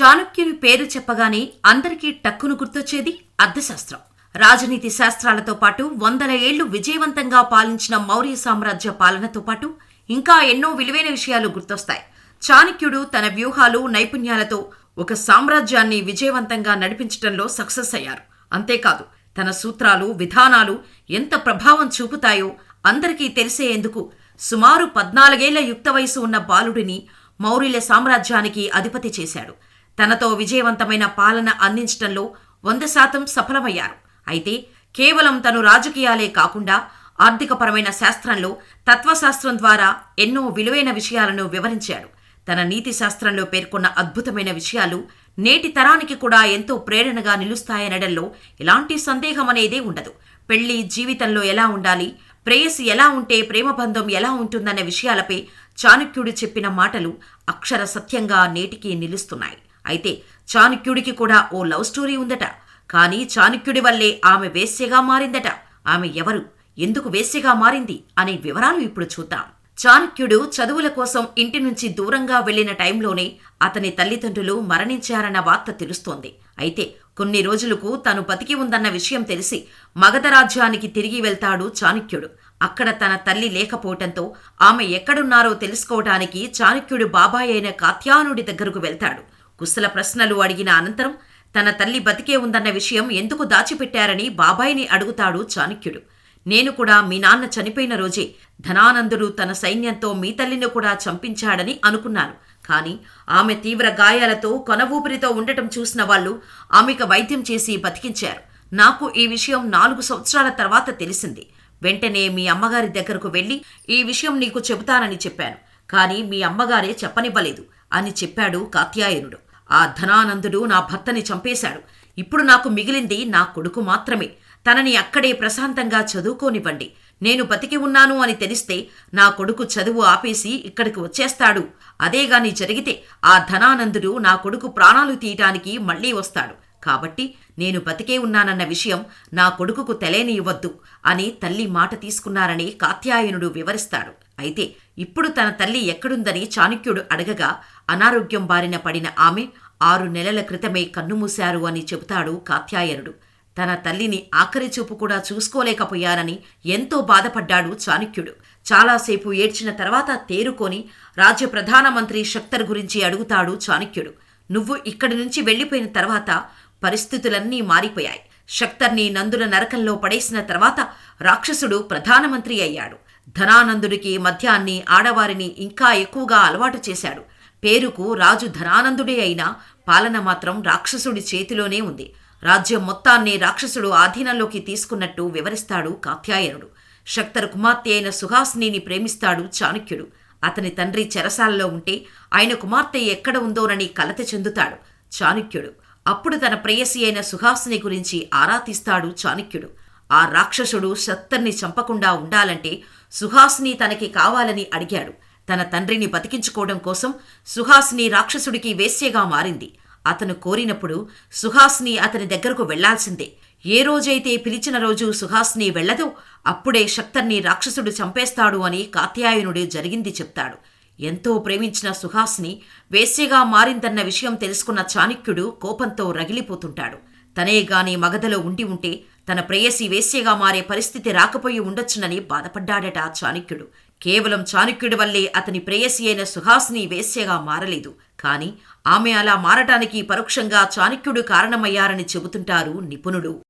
చాణక్యుని పేరు చెప్పగానే అందరికీ టక్కును గుర్తొచ్చేది అర్థశాస్త్రం. రాజనీతి శాస్త్రాలతో పాటు వందల ఏళ్ళు విజయవంతంగా పాలించిన మౌర్య సామ్రాజ్య పాలనతో పాటు ఇంకా ఎన్నో విలువైన విషయాలు గుర్తొస్తాయి. చాణక్యుడు తన వ్యూహాలు నైపుణ్యాలతో ఒక సామ్రాజ్యాన్ని విజయవంతంగా నడిపించడంలో సక్సెస్ అయ్యారు. అంతేకాదు తన సూత్రాలు విధానాలు ఎంత ప్రభావం చూపుతాయో అందరికీ తెలిసేందుకు సుమారు పద్నాలుగేళ్ళ యుక్త వయసు ఉన్న బాలుడిని మౌర్యుల సామ్రాజ్యానికి అధిపతి చేశాడు. తనతో విజయవంతమైన పాలన అందించడంలో వంద శాతం సఫలమయ్యారు. అయితే కేవలం తను రాజకీయాలే కాకుండా ఆర్థికపరమైన శాస్త్రంలో తత్వశాస్త్రం ద్వారా ఎన్నో విలువైన విషయాలను వివరించాడు. తన నీతి శాస్త్రంలో పేర్కొన్న అద్భుతమైన విషయాలు నేటి తరానికి కూడా ఎంతో ప్రేరణగా నిలుస్తాయనడంలో ఎలాంటి సందేహం అనేదే ఉండదు. పెళ్ళి జీవితంలో ఎలా ఉండాలి ప్రేయసి ఎలా ఉంటే ప్రేమబంధం ఎలా ఉంటుందనే విషయాలపై చాణక్యుడు చెప్పిన మాటలు అక్షర సత్యంగా నేటికి నిలుస్తున్నాయి. అయితే చాణుక్యుడికి కూడా ఓ లవ్ స్టోరీ ఉందట. కానీ చాణుక్యుడి వల్లే ఆమె వేశ్యగా మారిందట. ఆమె ఎవరు? ఎందుకు వేశ్యగా మారింది? అనే వివరాలు ఇప్పుడు చూద్దాం. చాణుక్యుడు చదువుల కోసం ఇంటి నుంచి దూరంగా వెళ్ళిన టైంలోనే అతని తల్లిదండ్రులు మరణించారన్న వార్త తెలుస్తోంది. అయితే కొన్ని రోజులకు తను బతికి ఉందన్న విషయం తెలిసి మగధ రాజ్యానికి తిరిగి వెళ్తాడు చాణుక్యుడు. అక్కడ తన తల్లి లేకపోవటంతో ఆమె ఎక్కడున్నారో తెలుసుకోవటానికి చాణుక్యుడు బాబాయ్ అయిన కాత్యానుడి దగ్గరకు వెళ్తాడు. కుశల ప్రశ్నలు అడిగిన అనంతరం తన తల్లి బతికే ఉందన్న విషయం ఎందుకు దాచిపెట్టారని బాబాయిని అడుగుతాడు చాణక్యుడు. నేను కూడా మీ నాన్న చనిపోయిన రోజే ధనానందుడు తన సైన్యంతో మీ తల్లిని కూడా చంపించాడని అనుకున్నాను. కాని ఆమె తీవ్ర గాయాలతో కొన ఊపిరితో ఉండటం చూసిన వాళ్ళు ఆమెకు వైద్యం చేసి బతికించారు. నాకు ఈ విషయం నాలుగు సంవత్సరాల తర్వాత తెలిసింది. వెంటనే మీ అమ్మగారి దగ్గరకు వెళ్ళి ఈ విషయం నీకు చెబుతానని చెప్పాను. కాని మీ అమ్మగారే చెప్పనివ్వలేదు అని చెప్పాడు కాత్యాయనుడు. ఆ ధనానందుడు నా భర్తని చంపేశాడు. ఇప్పుడు నాకు మిగిలింది నా కొడుకు మాత్రమే. తనని అక్కడే ప్రశాంతంగా చదువుకోనివ్వండి. నేను బతికి ఉన్నాను అని తెలిస్తే నా కొడుకు చదువు ఆపేసి ఇక్కడికి వచ్చేస్తాడు. అదేగాని జరిగితే ఆ ధనానందుడు నా కొడుకు ప్రాణాలు తీయటానికి మళ్ళీ వస్తాడు. కాబట్టి నేను బతికే ఉన్నానన్న విషయం నా కొడుకుకు తెలియనివ్వద్దు అని తల్లి మాట తీసుకున్నారని కాత్యాయనుడు వివరిస్తాడు. అయితే ఇప్పుడు తన తల్లి ఎక్కడుందని చాణక్యుడు అడగగా అనారోగ్యం బారిన పడిన ఆమె ఆరు నెలల క్రితమే కన్నుమూశారు అని చెబుతాడు కాత్యాయనుడు. తన తల్లిని ఆఖరి చూపు కూడా చూసుకోలేకపోయానని ఎంతో బాధపడ్డాడు చాణక్యుడు. చాలాసేపు ఏడ్చిన తర్వాత తేరుకొని రాజ్య ప్రధానమంత్రి శక్తర్ గురించి అడుగుతాడు చాణక్యుడు. నువ్వు ఇక్కడి నుంచి వెళ్ళిపోయిన తర్వాత పరిస్థితులన్నీ మారిపోయాయి. శక్తర్ని నందుల నరకంలో పడేసిన తర్వాత రాక్షసుడు ప్రధానమంత్రి అయ్యాడు. ధనానందుడికి మధ్యాన్ని ఆడవారిని ఇంకా ఎక్కువగా అలవాటు చేశాడు. పేరుకు రాజు ధనానందుడే అయినా పాలన మాత్రం రాక్షసుడి చేతిలోనే ఉంది. రాజ్యం మొత్తాన్ని రాక్షసుడు ఆధీనంలోకి తీసుకున్నట్టు వివరిస్తాడు కాత్యాయనుడు. శక్తర్ కుమార్తె అయిన సుహాసినిని ప్రేమిస్తాడు చాణక్యుడు. అతని తండ్రి చెరసాలలో ఉంటే ఆయన కుమార్తె ఎక్కడ ఉందోనని కలత చెందుతాడు చాణక్యుడు. అప్పుడు తన ప్రేయసి అయిన సుహాసిని గురించి ఆరా తీస్తాడు చాణక్యుడు. ఆ రాక్షసుడు శక్తర్ని చంపకుండా ఉండాలంటే సుహాసిని తనకి కావాలని అడిగాడు. తన తండ్రిని బతికించుకోవడం కోసం సుహాసిని రాక్షసుడికి వేశ్యగా మారింది. అతను కోరినప్పుడు సుహాసిని అతని దగ్గరకు వెళ్ళాల్సిందే. ఏ రోజైతే పిలిచిన రోజు సుహాసిని వెళ్ళదో అప్పుడే శక్తర్ని రాక్షసుడు చంపేస్తాడు అని కాత్యాయనుడు జరిగింది చెప్తాడు. ఎంతో ప్రేమించిన సుహాసిని వేశ్యగా మారిందన్న విషయం తెలుసుకున్న చాణక్యుడు కోపంతో రగిలిపోతుంటాడు. తనే గాని మగధలో ఉండి ఉంటే తన ప్రేయసి వేశ్యగా మారే పరిస్థితి రాకపోయి ఉండొచ్చునని బాధపడ్డాడట చాణక్యుడు. కేవలం చాణక్యుడి వల్లే అతని ప్రేయసి అయిన సుహాసిని వేశ్యగా మారలేదు. కాని ఆమె అలా మారటానికి పరోక్షంగా చాణక్యుడు కారణమయ్యారని చెబుతుంటారు నిపుణుడు